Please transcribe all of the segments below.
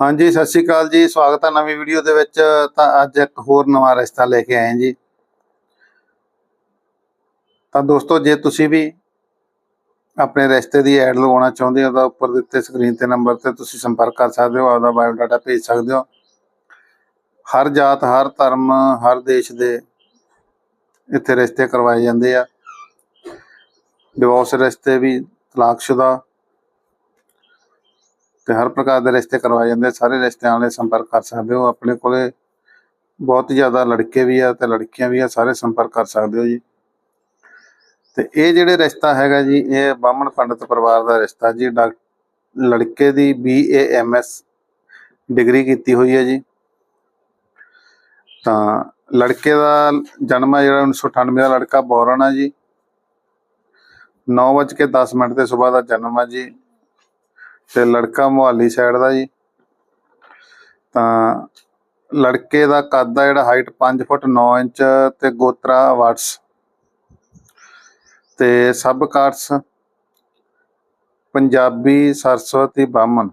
ਹਾਂਜੀ, ਸਤਿ ਸ਼੍ਰੀ ਅਕਾਲ ਜੀ। ਸਵਾਗਤ ਹੈ ਨਵੀਂ ਵੀਡੀਓ ਦੇ ਵਿੱਚ। ਤਾਂ ਅੱਜ ਇੱਕ ਹੋਰ ਨਵਾਂ ਰਿਸ਼ਤਾ ਲੈ ਕੇ ਆਏ ਜੀ। ਤਾਂ ਦੋਸਤੋ, ਜੇ ਤੁਸੀਂ ਵੀ ਆਪਣੇ ਰਿਸ਼ਤੇ ਦੀ ਐਡ ਲਗਾਉਣਾ ਚਾਹੁੰਦੇ ਹੋ, ਤਾਂ ਉੱਪਰ ਦਿੱਤੇ ਸਕਰੀਨ ਤੇ ਨੰਬਰ ਤੇ ਤੁਸੀਂ ਸੰਪਰਕ ਕਰ ਸਕਦੇ ਹੋ, ਆਪਦਾ ਬਾਇਓਡਾਟਾ ਭੇਜ ਸਕਦੇ ਹੋ। ਹਰ ਜਾਤ, ਹਰ ਧਰਮ, ਹਰ ਦੇਸ਼ ਦੇ ਇੱਥੇ ਰਿਸ਼ਤੇ ਕਰਵਾਏ ਜਾਂਦੇ ਆ। ਡਿਵੋਰਸ ਰਿਸ਼ਤੇ ਵੀ ਤਲਾਕਸ਼ੁਦਾ ਤੇ ਹਰ ਪ੍ਰਕਾਰ ਦੇ ਰਿਸ਼ਤੇ ਕਰਵਾਏ ਜਾਂਦੇ ਸਾਰੇ ਰਿਸ਼ਤਿਆਂ ਵਾਲੇ ਸੰਪਰਕ ਕਰ ਸਕਦੇ ਹੋ। ਆਪਣੇ ਕੋਲੇ ਬਹੁਤ ਜ਼ਿਆਦਾ ਲੜਕੇ ਵੀ ਆ ਤੇ ਲੜਕੀਆਂ ਵੀ ਆ, ਸਾਰੇ ਸੰਪਰਕ ਕਰ ਸਕਦੇ ਹੋ ਜੀ। ਤੇ ਇਹ ਜਿਹੜੇ ਰਿਸ਼ਤਾ ਹੈਗਾ ਜੀ, ਇਹ ਬਾਹਮਣ ਪੰਡਤ ਪਰਿਵਾਰ ਦਾ ਰਿਸ਼ਤਾ ਜੀ। ਡਾਕ- ਲੜਕੇ ਦੀ ਬੀਏਐਮਐਸ ਡਿਗਰੀ ਕੀਤੀ ਹੋਈ ਹੈ ਜੀ। ਤਾਂ ਲੜਕੇ ਦਾ ਜਨਮ ਹੈ ਜਿਹੜਾ 1998 ਦਾ, ਲੜਕਾ ਬੋਰਨ ਆ ਜੀ। 9:10 ਮਿੰਟ ਤੇ ਸਵੇਰ ਦਾ ਜਨਮ ਹੈ ਜੀ। ਤੇ ਲੜਕਾ ਮੁਹਾਲੀ ਸਾਈਡ ਦਾ ਜੀ। ਤਾਂ ਲੜਕੇ ਦਾ ਕੱਦ ਆ ਜਿਹੜਾ ਹਾਈਟ 5 ਫੁੱਟ 9 ਇੰਚ ਤੇ ਗੋਤਰਾ ਵਾਟਸ। ਤੇ ਸਬ ਕਾਰਟਸ ਪੰਜਾਬੀ ਸਰਸਵਤੀ ਬਾਮਨ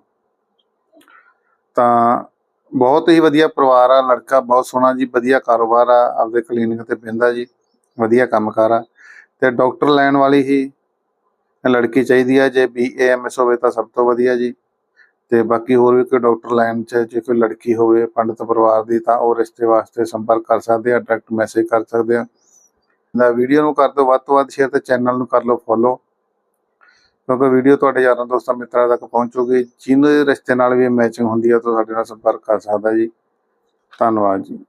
ਤਾਂ ਬਹੁਤ ਹੀ ਵਧੀਆ ਪਰਿਵਾਰ ਆ, ਲੜਕਾ ਬਹੁਤ ਸੋਹਣਾ ਜੀ, ਵਧੀਆ ਕਾਰੋਬਾਰ ਆ, ਆਪਦੇ ਕਲੀਨਿਕ ਤੇ ਪੈਂਦਾ ਜੀ, ਵਧੀਆ ਕੰਮਕਾਰ ਆ। ਤੇ ਡਾਕਟਰ ਲੈਣ ਵਾਲੀ ਹੀ ਲੜਕੀ ਚਾਹੀਦੀ ਹੈ ਜੇ ਬੀਏਐਮਐਸ ਹੋਵੇ ਤਾਂ ਸਭ ਤੋਂ ਵਧੀਆ ਜੀ। ਤੇ ਬਾਕੀ ਹੋਰ ਵੀ ਕੋਈ ਡਾਕਟਰ ਲਾਈਨ 'ਚ ਜੇ ਕੋਈ ਲੜਕੀ ਹੋਵੇ, ਪੰਡਤ ਪਰਿਵਾਰ ਦੀ, ਤਾਂ ਉਹ ਰਿਸ਼ਤੇ ਵਾਸਤੇ ਸੰਪਰਕ ਕਰ ਸਕਦੇ ਆ ਡਾਇਰੈਕਟ ਮੈਸੇਜ ਕਰ ਸਕਦੇ ਆ। ਦਾ ਵੀਡੀਓ ਨੂੰ ਕਰ ਦਿਓ, ਵੱਧ ਤੋਂ ਵੱਧ ਸ਼ੇਅਰ ਤੇ ਚੈਨਲ ਨੂੰ ਕਰ ਲਓ ਫੋਲੋ ਕਿਉਂਕਿ ਵੀਡੀਓ ਤੁਹਾਡੇ ਯਾਰਾਂ ਦੋਸਤਾਂ, ਮਿੱਤਰਾਂ ਤੱਕ ਪਹੁੰਚੂਗੀ। ਜਿਹਦੇ ਰਿਸ਼ਤੇ ਨਾਲ ਵੀ ਮੈਚਿੰਗ ਹੁੰਦੀ ਆ, ਤਾਂ ਸਾਡੇ ਨਾਲ ਸੰਪਰਕ ਕਰ ਸਕਦਾ ਜੀ। ਧੰਨਵਾਦ ਜੀ।